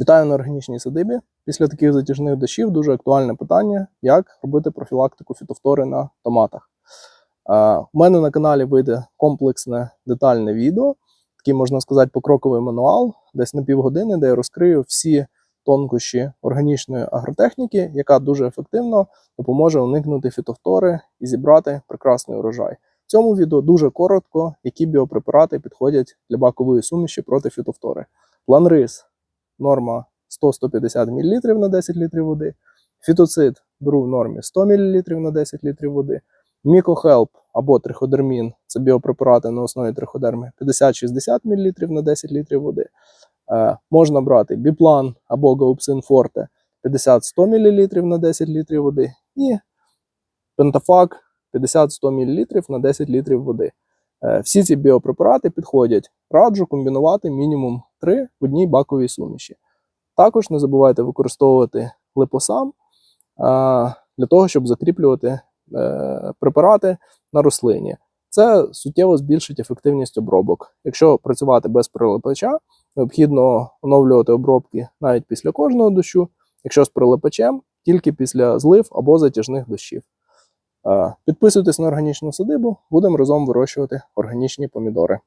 Вітаю на органічній садибі. Після таких затяжних дощів дуже актуальне питання, як робити профілактику фітофтори на томатах. У мене на каналі вийде комплексне детальне відео, такий, можна сказати, покроковий мануал, десь на півгодини, де я розкрию всі тонкощі органічної агротехніки, яка дуже ефективно допоможе уникнути фітофтори і зібрати прекрасний урожай. В цьому відео дуже коротко, які біопрепарати підходять для бакової суміші проти фітофтори. Планрис норма 100-150 мл на 10 літрів води. Фітоцид беру в нормі 100 мл на 10 літрів води. Мікохелп або триходермін це біопрепарати на основі триходерми 50-60 мл на 10 літрів води. Е, можна брати біплан або гаупсин форте 50-100 мл на 10 літрів води. І пентафак 50-100 мл на 10 літрів води. Е, Всі ці біопрепарати підходять. Раджу комбінувати мінімум 3 в одній баковій суміші. Також не забувайте використовувати липосам для того, щоб закріплювати е, препарати на рослині. Це суттєво збільшить ефективність обробок. Якщо працювати без прилипача, необхідно оновлювати обробки навіть після кожного дощу. Якщо з прилипачем, тільки після злив або затяжних дощів. Е, Підписуйтесь на органічну садибу, будемо разом вирощувати органічні помідори.